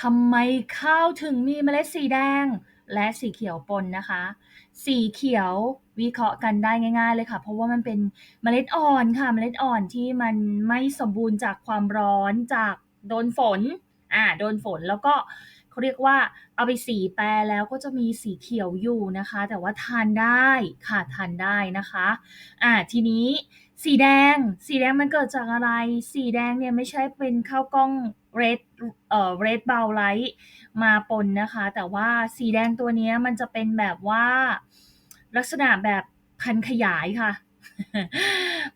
ทำไมข้าวถึงมีเมล็ดสีแดง และสีเขียวปนนะคะ สีเขียววิเคราะห์กันได้ง่าย ๆ เลยค่ะ เพราะว่ามันเป็นเมล็ดอ่อนค่ะ เมล็ดอ่อนที่มันไม่สมบูรณ์จากความร้อนจากโดนฝน อ่า โดนฝนแล้วก็เขาเรียกว่าเอาไปสีแปรแล้วก็จะมีสีเขียวอยู่นะคะ แต่ว่าทานได้ค่ะทานได้นะคะ อ่า ทีนี้สีแดง สีแดงมันเกิดจากอะไร สีแดงเนี่ยไม่ใช่เป็นข้าวกล้อง red เอ่อ red brown rice มาปนนะคะ แต่ว่าสีแดงตัวนี้มันจะเป็นแบบว่าลักษณะแบบพันขยายค่ะ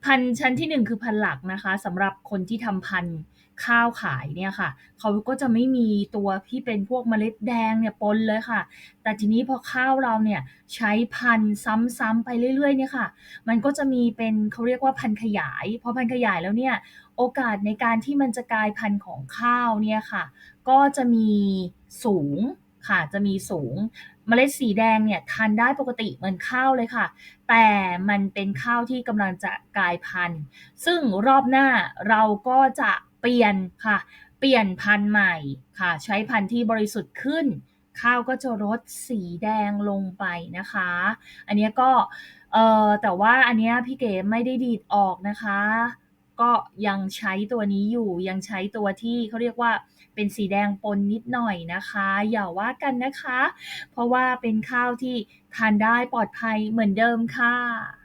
พันชั้นที่หนึ่งคือพันหลักนะคะสำหรับคนที่ทำพันธุ ข้าวขายเนี่ยค่ะเขาก็จะไม่มีตัวที่เป็นพวกเมล็ดแดงเนี่ยปนเลยค่ะ แต่ทีนี้พอข้าวเราเนี่ยใช้พันธุ์ซ้ำๆไปเรื่อยๆเนี่ยค่ะ มันก็จะมีเป็นเขาเรียกว่าพันธุ์ขยายพอพันธุ์ขยายแล้วเนี่ยโอกาสในการที่มันจะกลายพันธุ์ของข้าวเนี่ยค่ะ ก็จะมีสูงค่ะจะมีสูงเมล็ดสีแดงเนี่ยทานได้ปกติเหมือนข้าวเลยค่ะ แต่มันเป็นข้าวที่กำลังจะกลายพันธุ์ ซึ่งรอบหน้าเราก็จะ เปลี่ยนค่ะ เปลี่ยนพันธุ์ใหม่ค่ะ ใช้พันธุ์ที่บริสุทธิ์ขึ้น ข้าวก็จะลดสีแดงลงไปนะคะ อันนี้ก็เออแต่ว่าอันนี้พี่เก๋ไม่ได้ดีดออกนะคะ ก็ยังใช้ตัวนี้อยู่ยังใช้ตัวที่เขาเรียกว่าเป็นสีแดงปนนิดหน่อยนะคะ อย่าว่ากันนะคะ เพราะว่าเป็นข้าวที่ทานได้ปลอดภัยเหมือนเดิมค่ะ